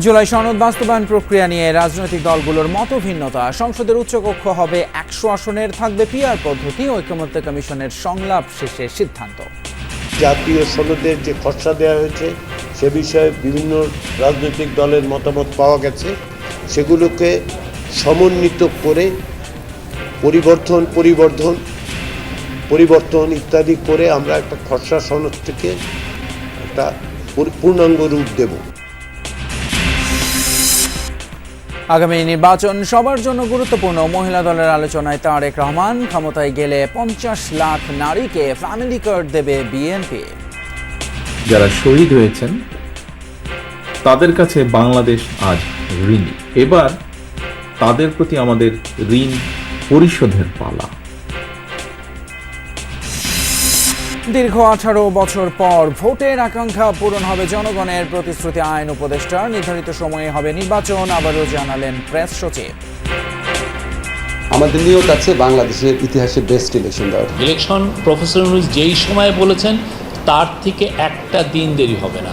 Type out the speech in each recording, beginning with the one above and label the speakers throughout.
Speaker 1: জুলাই সনদ বাস্তবায়ন প্রক্রিয়া নিয়ে রাজনৈতিক দলগুলোর মত ভিন্নতা সংসদের উচ্চকক্ষ হবে একশো আসনের, থাকবে পিআর পদ্ধতি ঐকমত্য কমিশনের সংলাপ শেষে সিদ্ধান্ত।
Speaker 2: জাতীয় সনদের যে খসড়া দেওয়া হয়েছে, সে বিষয়ে বিভিন্ন রাজনৈতিক দলের মতামত পাওয়া গেছে। সেগুলোকে সমন্বিত করে পরিবর্তন, পরিবর্ধন, পরিবর্তন ইত্যাদি করে আমরা একটা খসড়া সনদ থেকে একটা পূর- পূর্ণাঙ্গ রূপ দেব।
Speaker 1: আগামী নির্বাচন সবার জন্য গুরুত্বপূর্ণ। মহিলা দলের আলোচনায় তারেক রহমান, ক্ষমতায় গেলে পঞ্চাশ লাখ নারীকে ফ্যামিলি কার্ড দেবে বিএনপি
Speaker 3: যারা শহীদ হয়েছেন, তাদের কাছে বাংলাদেশ আজ ঋণী। এবার তাদের প্রতি আমাদের ঋণ পরিশোধের পালা।
Speaker 1: দীর্ঘ আঠারো বছর পর ভোটের আকাঙ্ক্ষা পূরণ হবে জনগণের প্রতিশ্রুতি আইন উপদেষ্টার। নির্ধারিত সময়ে হবে নির্বাচন আবারও জানালেন প্রেস সচিব।
Speaker 4: আমাদের নিয়ত আছে বাংলাদেশের ইতিহাসে বেস্ট ইলেকশন দেওয়ার।
Speaker 5: ইলেকশন প্রফেসর যেই সময় বলেছেন তার থেকে একটা দিন দেরি হবে না।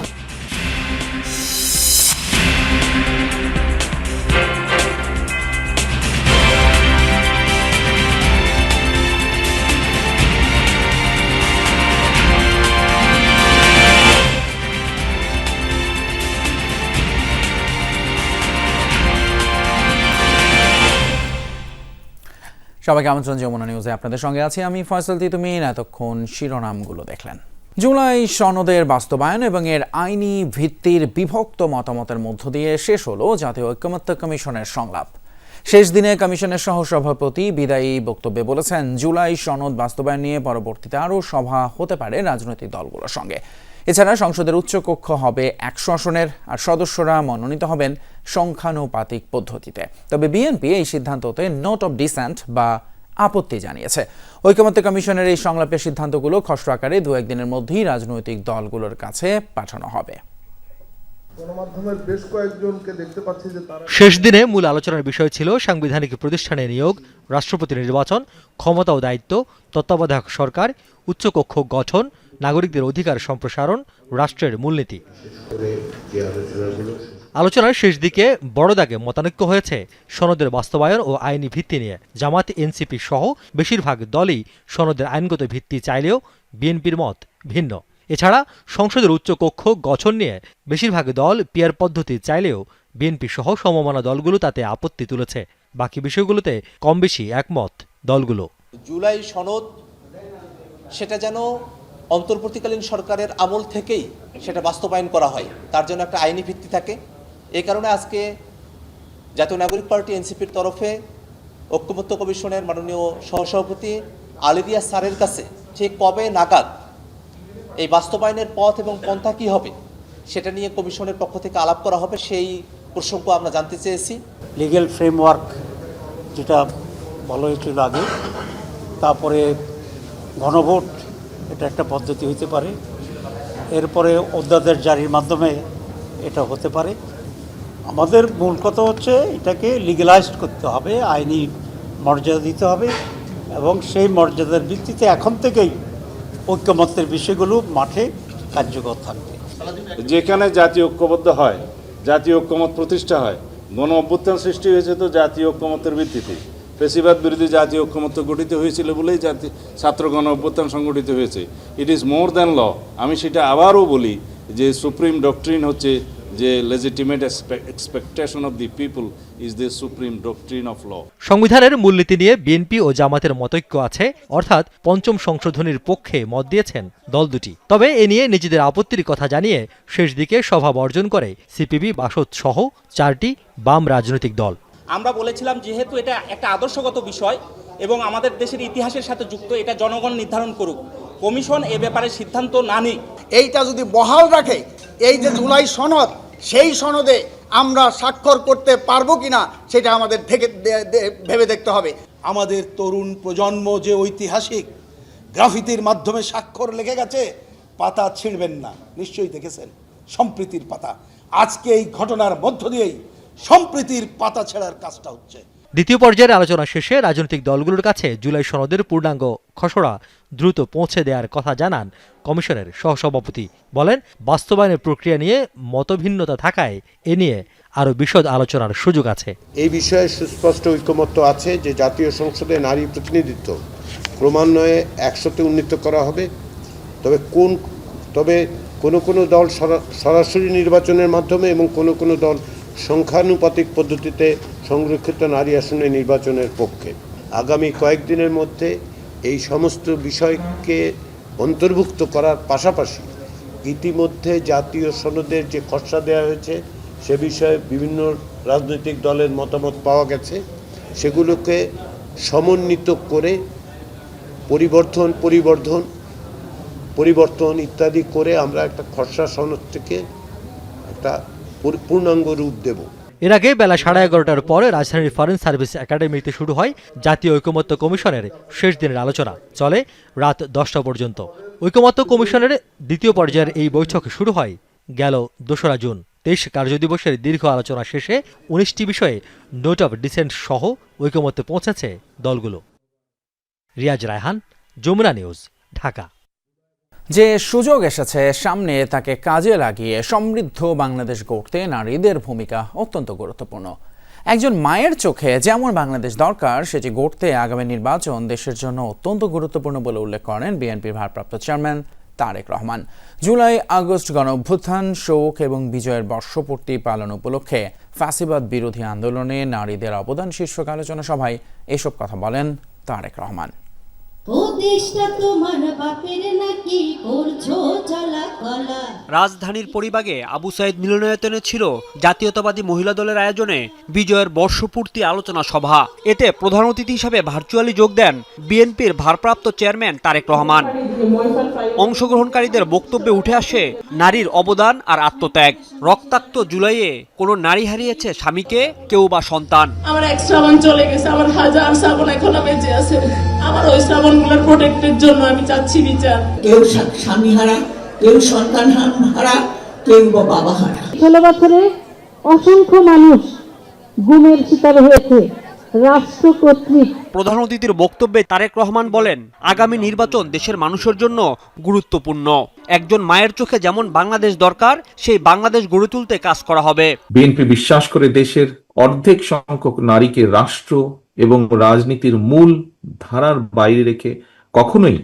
Speaker 1: সবাইকে আমন্ত্রণ, যমুনা নিউজে আপনাদের সঙ্গে আছি আমি ফয়সাল তিতুমিন এতক্ষণ শিরোনামগুলো দেখলেন। জুলাই সনদের বাস্তবায়ন এবং এর আইনি ভিত্তির বিভক্ত মতামতের মধ্য দিয়ে শেষ হলো জাতীয় ঐক্যমত্য কমিশনের সংলাপ। শেষ দিনে কমিশনের সহসভাপতি বিদায়ী বক্তব্যে বলেছেন, জুলাই সনদ বাস্তবায়ন নিয়ে পরবর্তীতে আরও সভা হতে পারে রাজনৈতিক দলগুলোর সঙ্গে। এছাড়া সংসদের উচ্চকক্ষ হবে একশো আসনের, আর সদস্যরা মনোনীত হবেন সংখ্যানুপাতিক পদ্ধতিতে। তবে বিএনপি এই সিদ্ধান্ততে নোট অব ডিসেন্ট বা আপত্তি জানিয়েছে। ঐকমত্য কমিশনের এই সংলাপের সিদ্ধান্তগুলো খসড়া আকারে দু একদিনের মধ্যেই রাজনৈতিক দলগুলোর কাছে পাঠানো হবে।
Speaker 6: শেষ দিনে মূল আলোচনার বিষয় ছিল সাংবিধানিক প্রতিষ্ঠানে নিয়োগ রাষ্ট্রপতি নির্বাচন ক্ষমতা ও দায়িত্ব তত্ত্বাবধায়ক সরকার উচ্চকক্ষ গঠন নাগরিকদের অধিকার সম্প্রসারণ রাষ্ট্রের মূলনীতি। আলোচনার শেষ দিকে বড় দাগে মতানৈক্য হয়েছে। সনদের বাস্তবায়ন ও আইনি ভিত্তি নিয়ে জামাত, এনসিপি সহ বেশিরভাগ দলই সনদের আইনগত ভিত্তি চাইলেও বিএনপির মত ভিন্ন। এছাড়া সংসদের উচ্চ কক্ষ গঠন নিয়ে বেশিরভাগ দল পিয়ার পদ্ধতি চাইলেও বিএনপি সহ সমমনা দলগুলো তাতে আপত্তি তুলেছে। বাকি বিষয়গুলোতে কম বেশি একমত দলগুলো।
Speaker 7: জুলাই সনদ, সেটা যেন অন্তর্বর্তীকালীন সরকারের আমল থেকেই সেটা বাস্তবায়ন করা হয়। তার জন্য একটা আইনি ভিত্তি থাকে। এই কারণে আজকে জাতীয় নাগরিক পার্টি এনসিপির তরফে ঐক্যমত্য কমিশনের মাননীয় সহসভাপতি আলিরিয়া স্যারের কাছে ঠিক কবে নাগাদ এই বাস্তবায়নের পথ এবং পন্থা কী হবে সেটা নিয়ে কমিশনের পক্ষ থেকে আলাপ করা হবে, সেই প্রসঙ্গ আমরা জানতে চেয়েছি।
Speaker 8: লিগ্যাল ফ্রেমওয়ার্ক যেটা বলা হয়েছিল আগে তারপরে গণভোট, এটা একটা পদ্ধতি হতে পারে। এরপরে অধ্যাদেশ জারির মাধ্যমে এটা হতে পারে। আমাদের মূল কথা হচ্ছে এটাকে লিগ্যালাইজড করতে হবে, আইনি মর্যাদা দিতে হবে এবং সেই মর্যাদার ভিত্তিতে এখন থেকেই ঐক্যমত্যের বিষয়গুলো মাঠে কার্যকর থাকবে।
Speaker 9: যেখানে জাতীয় ঐক্যবদ্ধ হয়, জাতীয় ঐক্যমত প্রতিষ্ঠা হয়, গণ অভ্যুত্থান সৃষ্টি হয়েছে তো জাতীয় ঐক্যমতের ভিত্তিতে। ফেসিবাদ বিরোধী জাতীয় ঐক্যমত্য গঠিত হয়েছিল বলেই জাতি, ছাত্র গণ অভ্যুত্থান সংগঠিত হয়েছে। ইট ইজ মোর দ্যান ল আমি সেটা আবারও বলি যে সুপ্রিম ডক্ট্রিন হচ্ছে যে legitimate expectation of the people is the supreme doctrine of law
Speaker 6: সংবিধানের মূলনীতি নিয়ে বিএনপি ও জামাতের মতৈক্য আছে অর্থাৎ পঞ্চম সংশোধনীর পক্ষে মত দিয়েছেন দল দুটি। তবে এ নিয়ে নিজেদের আপত্তির কথা জানিয়ে শেষ দিকে সভা বর্জন করে সিপিবি বাসদ সহ চারটি বাম রাজনৈতিক দল।
Speaker 10: আমরা বলেছিলাম যেহেতু এটা একটা আদর্শগত বিষয় এবং আমাদের দেশের ইতিহাসের সাথে যুক্ত এটা জনগণ নির্ধারণ করুক। কমিশন এ ব্যাপারে সিদ্ধান্ত না নিক।
Speaker 11: এইটা যদি বহাল রাখে এই যে জুলাই সনদ সেই সনদে আমরা স্বাক্ষর করতে পারব কি না সেটা আমাদের থেকে ভেবে দেখতে হবে।
Speaker 12: আমাদের তরুণ প্রজন্ম যে ঐতিহাসিক গ্রাফিতির মাধ্যমে স্বাক্ষর লেগে গেছে, পাতা ছিঁড়বেন না। নিশ্চয়ই দেখেছেন, সম্প্রীতির পাতা। আজকে এই ঘটনার মধ্য দিয়েই সম্প্রীতির পাতা ছেঁড়ার কাজটা হচ্ছে।
Speaker 6: দ্বিতীয় পর্যায়ের আলোচনা শেষে রাজনৈতিক দলগুলোর কাছে জুলাই সনদের পূর্ণাঙ্গ খসড়া দ্রুত পৌঁছে দেওয়ার কথা জানান কমিশনের সহসভাপতি। বলেন, বাস্তবায়নের প্রক্রিয়া নিয়ে মতভিন্নতা থাকায় এ নিয়ে আরও বিশদ আলোচনার সুযোগ আছে।
Speaker 2: এই বিষয়ে সুস্পষ্ট ঐকমত্য আছে যে জাতীয় সংসদে নারী প্রতিনিধিত্ব ক্রমান্বয়ে একশোতে উন্নীত করা হবে। তবে কোন, তবে কোনো কোনো দল সরাসরি নির্বাচনের মাধ্যমে এবং কোনো কোনো দল সংখ্যানুপাতিক পদ্ধতিতে সংরক্ষিত নারী আসনে নির্বাচনের পক্ষে। আগামী কয়েকদিনের মধ্যে এই সমস্ত বিষয়কে অন্তর্ভুক্ত করার পাশাপাশি ইতিমধ্যে জাতীয় সনদের যে খসড়া দেওয়া হয়েছে, সে বিষয়ে বিভিন্ন রাজনৈতিক দলের মতামত পাওয়া গেছে। সেগুলোকে সমন্বিত করে পরিবর্তন, পরিবর্ধন, পরিবর্তন ইত্যাদি করে আমরা একটা খসড়া সনদ থেকে একটা পূর্ণাঙ্গ রূপ দেব।
Speaker 6: এর আগে বেলা সাড়ে এগারোটার পরে রাজধানীর ফরেন সার্ভিস একাডেমিতে শুরু হয় জাতীয় ঐকমত্য কমিশনের শেষ দিনের আলোচনা। চলে রাত দশটা পর্যন্ত। ঐকমত্য কমিশনের দ্বিতীয় পর্যায়ের এই বৈঠক শুরু হয় গেল দোসরা জুন। তেইশ কার্যদিবসের দীর্ঘ আলোচনা শেষে উনিশটি বিষয়ে নোট অফ ডিসেন্ট সহ ঐকমত্যে পৌঁছেছে দলগুলো। রিয়াজ রায়হান, যমুনা নিউজ, ঢাকা।
Speaker 1: যে সুযোগ এসেছে, সামনে তাকে কাজে লাগিয়ে সমৃদ্ধ বাংলাদেশ গড়তে নারীদের ভূমিকা অত্যন্ত গুরুত্বপূর্ণ। একজন মায়ের চোখে যেমন বাংলাদেশ দরকার, সেটি গড়তে আগামী নির্বাচন দেশের জন্য অত্যন্ত গুরুত্বপূর্ণ বলে উল্লেখ করেন বিএনপির ভারপ্রাপ্ত chairman Tarique Rahman. July, August গণ অভ্যুত্থান শোক এবং বিজয়ের বর্ষপূর্তি পালন উপলক্ষে ফ্যাসিবাদ বিরোধী আন্দোলনে নারীদের অবদান শীর্ষক আলোচনা সভায় এসব কথা বলেন তারেক রহমান।
Speaker 13: ও দেশটা তোমার বাপের নাকি করছ চলা
Speaker 14: রাজধানীর পরিবাগে আবু সাইদ মিলনায়তনে ছিল জাতীয়তাবাদী মহিলা দলের আয়োজনে বিজয়ের বর্ষপূর্তি আলোচনা সভা। এতে প্রধান অতিথি হিসাবে ভার্চুয়ালি যোগ দেন বিএনপির ভারপ্রাপ্ত চেয়ারম্যান তারেক রহমান। অংশগ্রহণকারীদের বক্তব্যে উঠে আসে নারীর অবদান আর আত্মত্যাগ। রক্তাক্ত জুলাইয়ে কোনো নারী হারিয়েছে স্বামীকে কেউ বা সন্তান।
Speaker 13: আমার এক শ্রাবণ চলে গেছে আমার হাজার শ্রাবণ এখনও বেঁচে আছে। আমার ওই শ্রাবণগুলোর প্রোটেক্টের জন্য আমি চাচ্ছি বিচার।
Speaker 15: কেউ স্বামী হারা কেউ সন্তান হারা কেউ বা বাবা হারা।
Speaker 13: ষোলো বছরে অসংখ্য মানুষ গুমের শিকার হয়েছে রাষ্ট্র কর্তৃক।
Speaker 14: প্রধান অতিথির বক্তব্যে তারেক রহমান বলেন আগামী নির্বাচন দেশের মানুষের জন্য গুরুত্বপূর্ণ। একজন মায়ের চোখে যেমন বাংলাদেশ দরকার সেই বাংলাদেশ গড়ে তুলতে কাজ করা হবে।
Speaker 3: বিএনপি বিশ্বাস করে দেশের অর্ধেক সংখ্যক নারীকে রাষ্ট্র এবং রাজনীতির মূল ধারার বাইরে রেখে কখনোই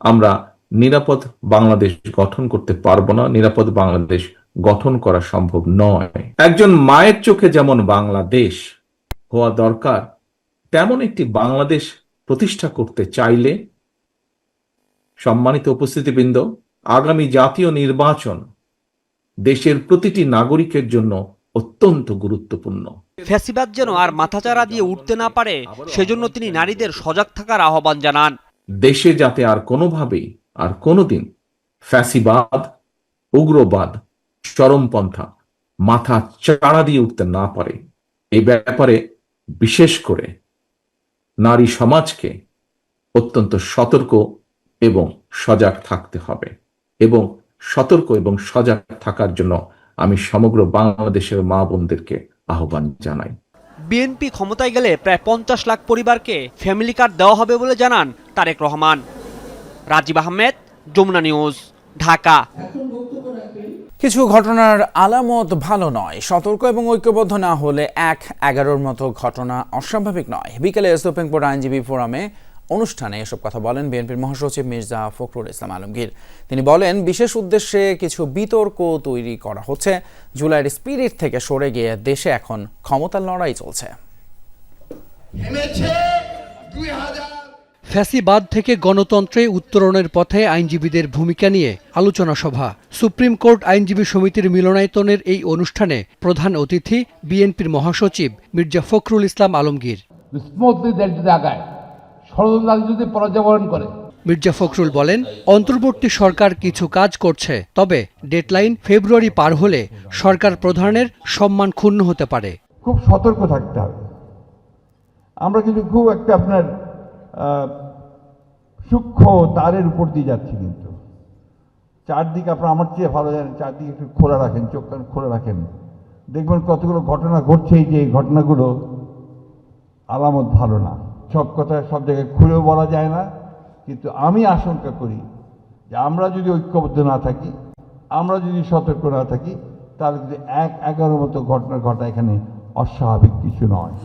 Speaker 3: আমরা নিরাপদ বাংলাদেশ গঠন করতে পারব না, নিরাপদ বাংলাদেশ গঠন করা সম্ভব নয়। একজন মায়ের চোখে যেমন বাংলাদেশ হওয়া দরকার, তেমন একটি বাংলাদেশ প্রতিষ্ঠা করতে চাইলে সম্মানিত উপস্থিতিবৃন্দ, আগামী জাতীয় নির্বাচন দেশের প্রতিটি নাগরিকের জন্য অত্যন্ত গুরুত্বপূর্ণ।
Speaker 14: ফ্যাসিবাদ যেন আর মাথাচাড়া দিয়ে উঠতে না পারে, সেজন্য তিনি নারীদের সজাগ থাকার আহ্বান জানান।
Speaker 3: দেশে যাতে আর কোনোভাবেই, আর কোনোদিন ফ্যাসিবাদ, উগ্রবাদ, চরমপন্থা মাথা চাড়া দিয়ে উঠতে না পারে। এই ব্যাপারে বিশেষ করে নারী সমাজকে অত্যন্ত সতর্ক এবং সজাগ থাকতে হবে এবং সতর্ক এবং সজাগ থাকার জন্য আমি সমগ্র বাংলাদেশের মা বোনদেরকে আহ্বান জানায়।
Speaker 14: বিএনপি ক্ষমতায় গেলে প্রায় পঞ্চাশ লাখ পরিবারকে ফ্যামিলি কার্ড দেওয়া হবে বলে জানান তারেক রহমান। রাজীব আহমেদ যমুনা নিউজ ঢাকা।
Speaker 1: কিছু ঘটনার আলামত ভালো নয় সতর্ক এবং ঐক্যবদ্ধ না হলে এক এগারোর মতো ঘটনা অস্বাভাবিক নয়। বিকেলে সুপ্রিমকোর্ট আইনজীবী ফোরামে অনুষ্ঠানে এসব কথা বলেন বিএনপির মহাসচিব মির্জা ফখরুল ইসলাম আলমগীর। তিনি বলেন বিশেষ উদ্দেশ্যে কিছু বিতর্ক তৈরি করা হচ্ছে। জুলাইয়ের স্পিরিট থেকে সরে গিয়ে দেশে এখন ক্ষমতার লড়াই চলছে।
Speaker 16: ফ্যাসিবাদ থেকে গণতন্ত্রে উত্তরণের পথে আইনজীবীদের ভূমিকা নিয়ে আলোচনা সভা। সুপ্রিম কোর্ট আইনজীবী সমিতির মিলনায়তনের এই অনুষ্ঠানে প্রধান অতিথি বিএনপির মহাসচিব মির্জা ফখরুল ইসলাম আলমগীর।
Speaker 17: স্মুথলি যদি আগায় ষড়যন্ত্র যদি পরাজয়বরণ করে।
Speaker 16: মির্জা ফখরুল বলেন অন্তর্বর্তী সরকার কিছু কাজ করছে তবে ডেডলাইন ফেব্রুয়ারি পার হলে সরকার প্রধানের সম্মান ক্ষুণ্ণ হতে পারে।
Speaker 17: খুব সতর্ক থাকতে হবে। আমরা কিন্তু খুব একটা আপনার সূক্ষ্ম তারের উপর দিয়ে যাচ্ছি কিন্তু। চারদিকে আপনার আমার চেয়ে ভালো জানেন চারদিকে একটু খোলা রাখেন চোখ কান খোলা রাখেন। দেখবেন কতগুলো ঘটনা ঘটছে এই যে এই ঘটনাগুলো আলামত ভালো না। সব কথা সব জায়গায় খুলেও বলা যায় না। কিন্তু আমি আশঙ্কা করি যে আমরা যদি ঐক্যবদ্ধ না থাকি, আমরা যদি সতর্ক না থাকি, তাহলে কিন্তু এক এগারো মতো ঘটনা ঘটা এখানে অস্বাভাবিক কিছু নয়।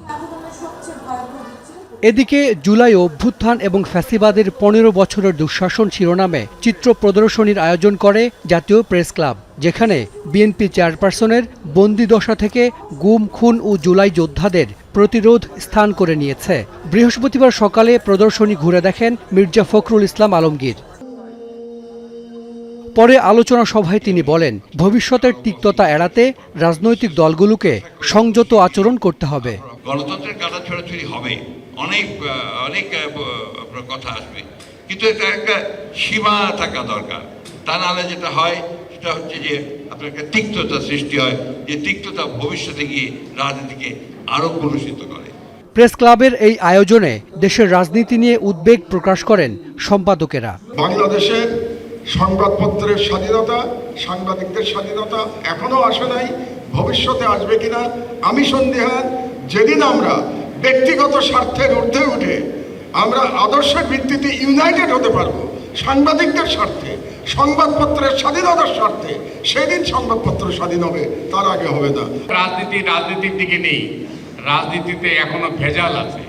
Speaker 16: এদিকে জুলাই অভ্যুত্থান এবং ফ্যাসিবাদের পনেরো বছরের দুঃশাসন শিরোনামে চিত্র প্রদর্শনীর আয়োজন করে জাতীয় প্রেস ক্লাব, যেখানে বিএনপি চেয়ারপারসনের বন্দি দশা থেকে গুম, খুন ও জুলাই যোদ্ধাদের প্রতিরোধ স্থান করে নিয়েছে। বৃহস্পতিবার সকালে প্রদর্শনী ঘুরে দেখেন মির্জা ফখরুল ইসলাম আলমগীর। পরে আলোচনা সভায় তিনি বলেন, ভবিষ্যতের তিক্ততা এড়াতে রাজনৈতিক দলগুলোকে সংযত আচরণ করতে হবে।
Speaker 18: গণতন্ত্রের ছড়াছড়ি হবে। অনেক অনেক কথা আসবে। কিন্তু এটা একটা সীমা থাকা দরকার। তা নাহলে যেটা হয় সেটা হচ্ছে যে আপনার একটা তিক্ততা সৃষ্টি হয় যে তিক্ততা ভবিষ্যতে গিয়ে রাজনীতিকে আরও কলুষিত করে।
Speaker 16: প্রেস ক্লাবের এই আয়োজনে দেশের রাজনীতি নিয়ে উদ্বেগ প্রকাশ করেন সম্পাদকেরা।
Speaker 19: বাংলাদেশে সংবাদপত্রের স্বাধীনতা সাংবাদিকদের স্বাধীনতা এখনও আসে নাই ভবিষ্যতে আসবে কিনা আমি সন্দেহান যেদিন আমরা ব্যক্তিগত স্বার্থের ঊর্ধ্বে উঠে আমরা আদর্শের ভিত্তিতে ইউনাইটেড হতে পারব সাংবাদিকদের স্বার্থে সংবাদপত্রের স্বাধীনতার স্বার্থে সেদিন সংবাদপত্র স্বাধীন হবে তার আগে হবে না।
Speaker 20: রাজনীতি রাজনীতির দিকে নেই। রাজনীতিতে এখনও ভেজাল আছে।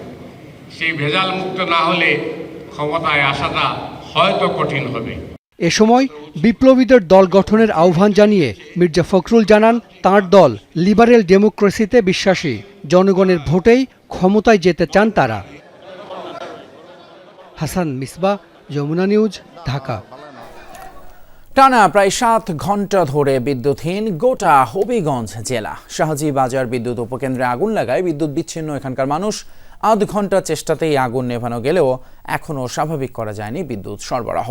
Speaker 20: সেই ভেজাল মুক্ত না হলে ক্ষমতায় আসাটা হয়তো কঠিন হবে।
Speaker 16: এ সময় বিপ্লবীদের দল গঠনের আহ্বান জানিয়ে মির্জা ফখরুল জানান তার দল লিবারেল ডেমোক্রেসিতে বিশ্বাসী। জনগণের ভোটেই ক্ষমতায় যেতে চান তারা। হাসান মিসবা যমুনা নিউজ ঢাকা।
Speaker 1: টানা প্রায় সাত ঘণ্টা ধরে বিদ্যুৎহীন গোটা হবিগঞ্জ জেলা। শাহজি বাজার বিদ্যুৎ উপকেন্দ্রে আগুন লাগায় বিদ্যুৎ বিচ্ছিন্ন এখানকার মানুষ। আধ ঘণ্টা চেষ্টাতেই আগুন নেভানো গেলেও এখনও স্বাভাবিক করা যায়নি বিদ্যুৎ সরবরাহ।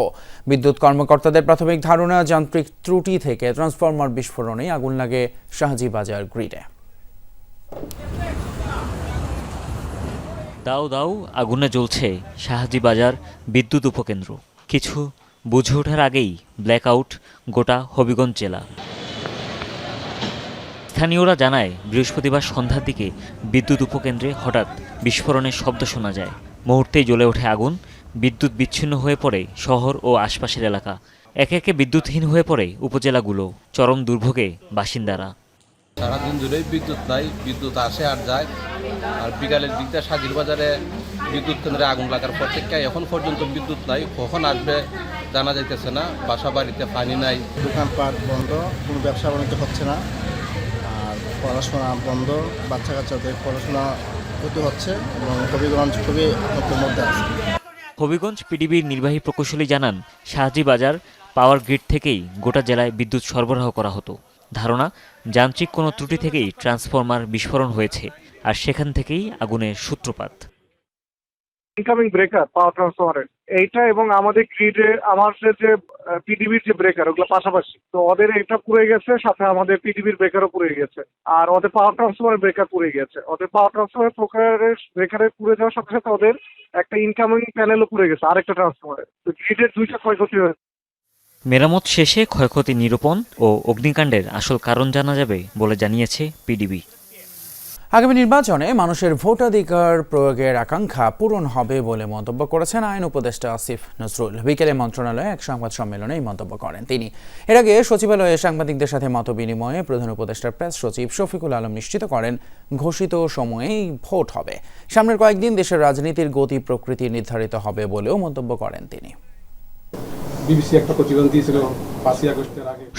Speaker 1: বিদ্যুৎ কর্মকর্তাদের প্রাথমিক ধারণা, যান্ত্রিক ত্রুটি থেকে ট্রান্সফরমার বিস্ফোরণে আগুন লাগে শাহজি বাজার গ্রিডে।
Speaker 21: দাও দাও, আগুনে জ্বলছে শাহাজি বাজার বিদ্যুৎ উপকেন্দ্র। কিছু বুঝে ওঠার আগেই ব্ল্যাকআউট গোটা হবিগঞ্জ জেলা। স্থানীয়রা জানায়, বৃহস্পতিবার সন্ধ্যার দিকে বিদ্যুৎ উপকেন্দ্রে হঠাৎ বিস্ফোরণের শব্দ শোনা যায়। মুহূর্তেই জ্বলে ওঠে আগুন, বিদ্যুৎ বিচ্ছিন্ন হয়ে পড়ে শহর ও আশপাশের এলাকা। একে একে বিদ্যুৎহীন হয়ে পড়ে উপজেলাগুলো, চরম দুর্ভোগে বাসিন্দারা।
Speaker 22: সারাদিন ধরেই বিদ্যুৎ নাই, বিদ্যুৎ আসে আর যায়। আর বিকালের দিকটা সাজির বাজারে বিদ্যুৎ কেন্দ্রে আগুন লাগার পর থেকে এখন পর্যন্ত বিদ্যুৎ নাই কখন আসবে জানা যাইতেছে না বাসা বাড়িতে পানি নাই।
Speaker 23: দোকানপাট বন্ধ কোনো ব্যবসা বাণিজ্য হচ্ছে না আর পড়াশোনা বন্ধ বাচ্চা কাচ্চাদের পড়াশোনা ক্ষতি হচ্ছে এবং হবিগঞ্জ খুবই আতঙ্কের মধ্যে আছে।
Speaker 21: হবিগঞ্জ পিডিবির নির্বাহী প্রকৌশলী জানান শাহজি বাজার পাওয়ার গ্রিড থেকেই গোটা জেলায় বিদ্যুৎ সরবরাহ করা হতো। ধারণা যান্ত্রিক কোনো ত্রুটি থেকেই ট্রান্সফরমার বিস্ফোরণ হয়েছে আর সেখান থেকেই আগুনের সূত্রপাত।
Speaker 24: ইনকামিং ব্রেকার পাওয়ার ট্রান্সফরমারের এইটা এবং আমাদের গ্রিডে আমাদের যে পিডিবির যে ব্রেকার ওগুলো পাশাপাশি। তো ওদের এটা পুড়ে গেছে, সাথে আমাদের পিডিবির ব্রেকারও পুড়ে গেছে। আর ওদের পাওয়ার ট্রান্সফরমারের ব্রেকার পুড়ে গেছে। ওদের পাওয়ার ট্রান্সফরমারের প্রকারের ব্রেকারে পুড়ে যাওয়ার সাথে সাথে ওদের একটা ইনকামিং প্যানেলও পুড়ে গেছে, আরেকটা ট্রান্সফরমারে তো গ্রিডের দুইটা ক্ষয়ক্ষতি হয়েছে।
Speaker 21: মেরামত শেষে ক্ষয়ক্ষতি নিরূপণ ও অগ্নিকাণ্ডের আসল কারণ জানা যাবে বলে জানিয়েছে পিডিবি
Speaker 1: আগামী নির্বাচনে মানুষের ভোটাধিকার প্রয়োগের আকাঙ্ক্ষা পূরণ হবে বলে মন্তব্য করেছেন আইন উপদেষ্টা আসিফ নজরুল। বিকেলে মন্ত্রণালয়ে এক সংবাদ সম্মেলনে এই মন্তব্য করেন তিনি। এর আগে সচিবালয়ে সাংবাদিকদের সাথে মত বিনিময়ে প্রধান উপদেষ্টার প্রেস সচিব শফিকুল আলম নিশ্চিত করেন, ঘোষিত সময়েই ভোট হবে। সামনের কয়েকদিন দেশের রাজনীতির গতি প্রকৃতি নির্ধারিত হবে বলেও মন্তব্য করেন তিনি।
Speaker 25: বিবিসি একটা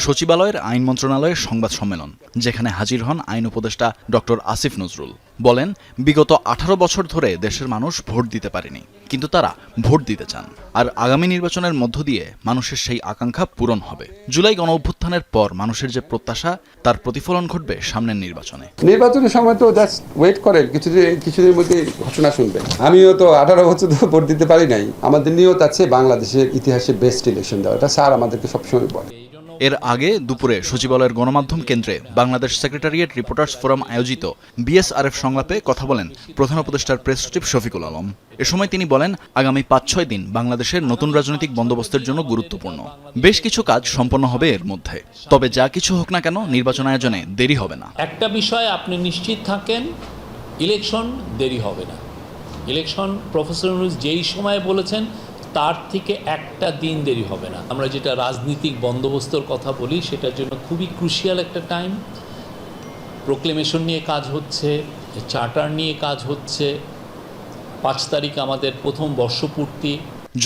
Speaker 3: সচিবালয়ের আইন মন্ত্রণালয়ের সংবাদ সম্মেলন, যেখানে হাজির হন আইন উপদেষ্টা ডক্টর আসিফ নজরুল। বলেন, বিগত আঠারো বছর ধরে দেশের মানুষ ভোট দিতে পারেনি, কিন্তু তারা ভোট দিতে চান। আর আগামী নির্বাচনের মধ্য দিয়ে মানুষের সেই আকাঙ্ক্ষা পূরণ হবে। জুলাই গণ অভ্যুত্থানের পর মানুষের যে প্রত্যাশা, তার প্রতিফলন ঘটবে সামনের নির্বাচনে।
Speaker 4: নির্বাচনের সময় তো জাস্ট ওয়েট করেন, কিছুদিন, কিছুদিনের মধ্যে ঘোষণা শুনবেন। আমিও তো আঠারো বছর তো ভোট দিতে পারি নাই। আমাদের নিয়ত আছে বাংলাদেশের ইতিহাসে বেস্ট ইলেকশন দেওয়া। এটা স্যার আমাদেরকে সবসময় বলে।
Speaker 3: এর আগে দুপুরে সচিবালয়ের গণমাধ্যম কেন্দ্রে বাংলাদেশ সেক্রেটারিয়েট রিপোর্টার্স ফোরাম আয়োজিত বিএসআরএফ সংলাপে কথা বলেন প্রধান উপদেষ্টার প্রেস সচিব শফিকুল আলম। এ সময় তিনি বলেন, আগামী পাঁচ ছয় দিন বাংলাদেশের নতুন রাজনৈতিক বন্দোবস্তের জন্য গুরুত্বপূর্ণ। বেশ কিছু কাজ সম্পন্ন হবে এর মধ্যে। তবে যা কিছু হোক না কেন, নির্বাচন আয়োজনে দেরি হবে না।
Speaker 5: একটা বিষয় আপনি নিশ্চিত থাকেন, ইলেকশন দেরি হবে না। ইলেকশন প্রফেসর যেই সময় বলেছেন তার থেকে একটা দিন দেরি হবে না। আমরা যেটা রাজনীতিক বন্দোবস্তর কথা বলি সেটার জন্য খুবই ক্রুশিয়াল একটা টাইম প্রোক্লেমেশন নিয়ে কাজ হচ্ছে চার্টার নিয়ে কাজ হচ্ছে। পাঁচ তারিখ আমাদের প্রথম বর্ষপূর্তি।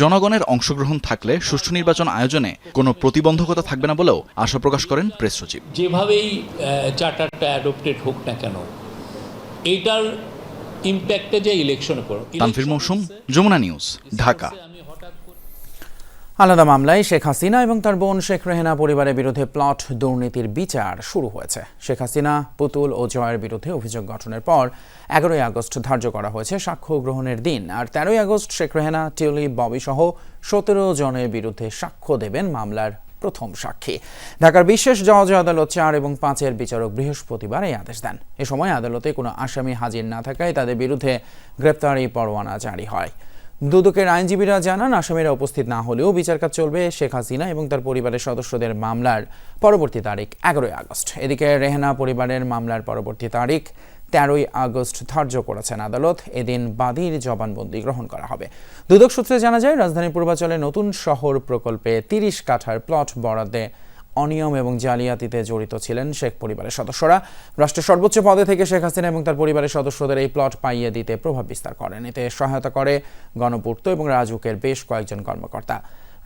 Speaker 26: জনগণের অংশগ্রহণ থাকলে সুষ্ঠু নির্বাচন আয়োজনে কোনো প্রতিবন্ধকতা থাকবে না বলেও আশা প্রকাশ করেন প্রেস সচিব।
Speaker 5: যেভাবেই চার্টারটা অ্যাডপ্টেড হোক না কেন এইটার ইম্প্যাক্টে যে ইলেকশনে পড়ো
Speaker 26: তানফির মৌসুম যমুনা নিউজ ঢাকা।
Speaker 1: আলাদা মামলায় শেখ হাসিনা এবং তার বোন শেখ রেহেনা পরিবারের বিরুদ্ধে প্লট দুর্নীতির বিচার শুরু হয়েছে। শেখ হাসিনা, পুতুল ও জয়ের বিরুদ্ধে অভিযোগ গঠনের পর এগারোই আগস্ট ধার্য করা হয়েছে সাক্ষ্য গ্রহণের দিন। আর তেরোই আগস্ট শেখ রেহেনা, টিউলি ববি সহ সতেরো জনের বিরুদ্ধে সাক্ষ্য দেবেন মামলার প্রথম সাক্ষী। ঢাকার বিশেষ জজ আদালত চার এবং পাঁচের বিচারক বৃহস্পতিবার এই আদেশ দেন। এ সময় আদালতে কোনো আসামি হাজির না থাকায় তাদের বিরুদ্ধে গ্রেপ্তারি পরোয়ানা জারি হয়। দুদকের আইনজীবীরা জানান, আসামিরা উপস্থিত না হলেও বিচার কাজ চলবে শেখ হাসিনা এবং তার পরিবারের সদস্যদের মামলার পরবর্তী তারিখ এগারোই আগস্ট। এদিকে রেহেনা পরিবারের মামলার পরবর্তী তারিখ তেরোই আগস্ট ধার্য করেছেন আদালত। এদিন বাদীর জবানবন্দি গ্রহণ করা হবে। দুদক সূত্রে জানা যায়, রাজধানীর পূর্বাঞ্চলে নতুন শহর প্রকল্পে তিরিশ কাঠার প্লট বরাদ্দে অনিয়ম এবং জালিয়াতিতে জড়িত ছিলেন শেখ পরিবারের সদস্যরা। রাষ্ট্রের সর্বোচ্চ পদে থেকে শেখ হাসিনা এবং তার পরিবারের সদস্যদের এই প্লট পাইয়ে দিতে প্রভাব বিস্তার করেন। এতে সহায়তা করে গণপূর্ত এবং রাজুকের বেশ কয়েকজন কর্মকর্তা।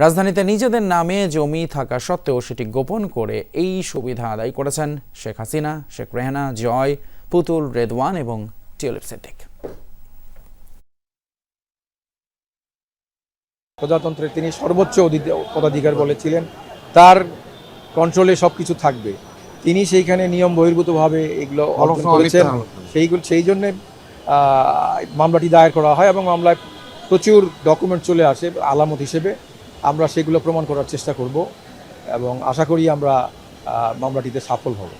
Speaker 1: রাজধানীতে নিজেদের নামে জমি থাকা সত্ত্বেও সেটি গোপন করে এই সুবিধা আদায় করেছেন শেখ হাসিনা, শেখ রেহানা, জয়, পুতুল, রেদওয়ান এবং টিউলিপ সিদ্দিক।
Speaker 25: প্রজাতন্ত্রের তিনি সর্বোচ্চ পদাধিকার বলেছিলেন। তার কন্ট্রোলে সব কিছু থাকবে। তিনি সেইখানে নিয়ম বহির্ভূতভাবে এগুলো অর্জন করেছেন। সেইগুলো সেই জন্যে মামলাটি দায়ের করা হয় এবং মামলায় প্রচুর ডকুমেন্ট চলে আসে আলামত হিসেবে। আমরা সেগুলো প্রমাণ করার চেষ্টা করব এবং আশা করি আমরা মামলাটিতে সফল হব।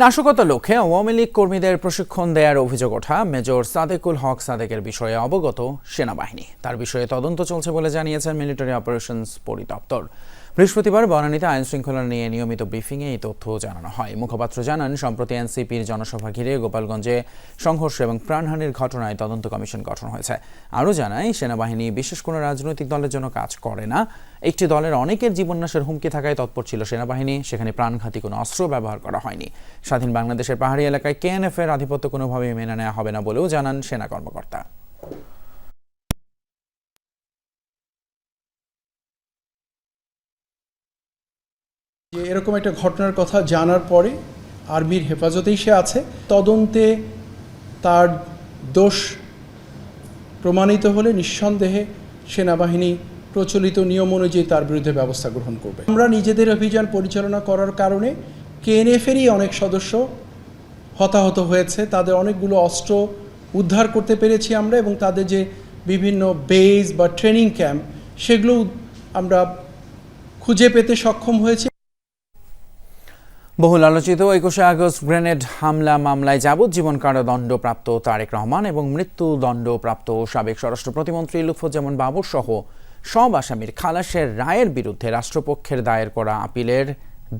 Speaker 1: নাশকতা লক্ষ্যে আওয়ামী লীগ কর্মীদের প্রশিক্ষণ দেওয়ার অভিযোগ ওঠা মেজর সাদেকুল হক সাদেকের বিষয়ে অবগত সেনাবাহিনী। তার বিষয়ে তদন্ত চলছে বলে জানিয়েছেন মিলিটারি অপারেশনস পরিদপ্তর। বৃহস্পতিবার বনানীতে আইন শৃঙ্খলা নিয়ে নিয়মিত ব্রিফিংয়ে এই তথ্য জানানো হয়। মুখপাত্র জানান, সম্প্রতি এনসিপির জনসভা ঘিরে গোপালগঞ্জে সংঘর্ষ এবং প্রাণহানির ঘটনায় তদন্ত কমিশন গঠন হয়েছে। আরও জানায়, সেনাবাহিনী বিশেষ কোনো রাজনৈতিক দলের জন্য কাজ করে না। একটি দলের অনেকের জীবন্যাসের হুমকি থাকায় তৎপর ছিল সেনাবাহিনী, সেখানে প্রাণঘাতী কোনো অস্ত্র ব্যবহার করা হয়নি। স্বাধীন বাংলাদেশের পাহাড়ি এলাকায় কেএনএফ এর আধিপত্য কোনোভাবেই মেনে নেওয়া হবে না বলেও জানান সেনা কর্মকর্তা।
Speaker 19: এরকম একটা ঘটনার কথা জানার পরে আর্মির হেফাজতেই সে আছে। তদন্তে তার দোষ প্রমাণিত হলে নিঃসন্দেহে সেনাবাহিনী প্রচলিত নিয়ম অনুযায়ী তার বিরুদ্ধে ব্যবস্থা গ্রহণ করবে। আমরা নিজেদের অভিযান পরিচালনা করার কারণে কেএনএফেরই অনেক সদস্য হতাহত হয়েছে। তাদের অনেকগুলো অস্ত্র উদ্ধার করতে পেরেছি আমরা এবং তাদের যে বিভিন্ন বেজ বা ট্রেনিং ক্যাম্প, সেগুলো আমরা খুঁজে পেতে সক্ষম হয়েছি।
Speaker 1: বহুল আলোচিত একুশে আগস্ট গ্রেনেড হামলা মামলায় যাবজ্জীবন কারাদণ্ডপ্রাপ্ত তারেক রহমান এবং মৃত্যুদণ্ডপ্রাপ্ত সাবেক স্বরাষ্ট্র প্রতিমন্ত্রী লুৎফুজ্জামান বাবুর সহ সব আসামির খালাসের রায়ের বিরুদ্ধে রাষ্ট্রপক্ষের দায়ের করা আপিলের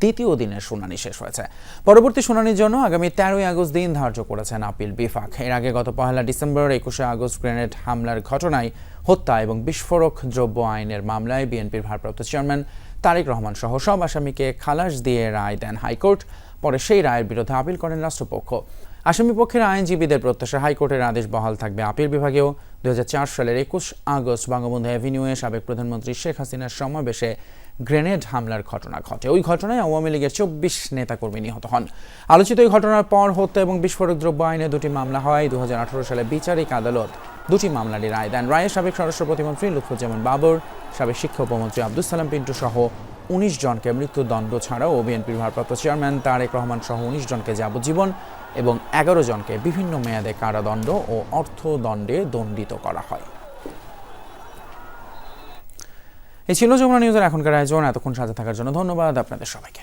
Speaker 1: দ্বিতীয় দিনের শুনানি শেষ হয়েছে। পরবর্তী শুনানির জন্য আগামী তেরোই আগস্ট দিন ধার্য করেছেন আপিল বিভাগ। এর আগে গত পহেলা ডিসেম্বর একুশে আগস্ট গ্রেনেড হামলার ঘটনায় হত্যা এবং বিস্ফোরক দ্রব্য আইনের মামলায় বিএনপির ভারপ্রাপ্ত চেয়ারম্যান তারেক রহমান সহ সব আসামিকে খালাস দিয়ে রায় দেন হাইকোর্ট। পরে সেই রায়ের বিরুদ্ধে আপিল করেন রাষ্ট্রপক্ষ। আসামি পক্ষের আইনজীবীদের প্রত্যাশা হাইকোর্টের আদেশ বহাল থাকবে আপিল বিভাগেও। দুই হাজার চার সালের একুশ আগস্ট বঙ্গবন্ধু অ্যাভিনিউয়ে সাবেক প্রধানমন্ত্রী শেখ হাসিনার সমাবেশে গ্রেনেড হামলার ঘটনা ঘটে। ওই ঘটনায় আওয়ামী লীগের চব্বিশ নেতাকর্মী নিহত হন। আলোচিত এই ঘটনার পর হত্যা এবং বিস্ফোরক দ্রব্য আইনে দুটি মামলা হয়। দু হাজার আঠারো সালে বিচারিক আদালত দুটি মামলারই রায় দেন। রায়ে সাবেক স্বরাষ্ট্র প্রতিমন্ত্রী লুৎফুজ্জামান বাবর, সাবেক শিক্ষা উপমন্ত্রী আব্দুল সালাম পিন্টু সহ উনিশ জনকে মৃত্যুদণ্ড ছাড়াও বিএনপির ভারপ্রাপ্ত চেয়ারম্যান তারেক রহমান সহ উনিশ জনকে যাবজ্জীবন এবং এগারো জনকে বিভিন্ন মেয়াদে কারাদণ্ড ও অর্থদণ্ডে দণ্ডিত করা হয়। এই ছিল যমুনা নিউজের এখনকার আয়োজন এতক্ষণ সাথে থাকার জন্য ধন্যবাদ আপনাদের সবাইকে।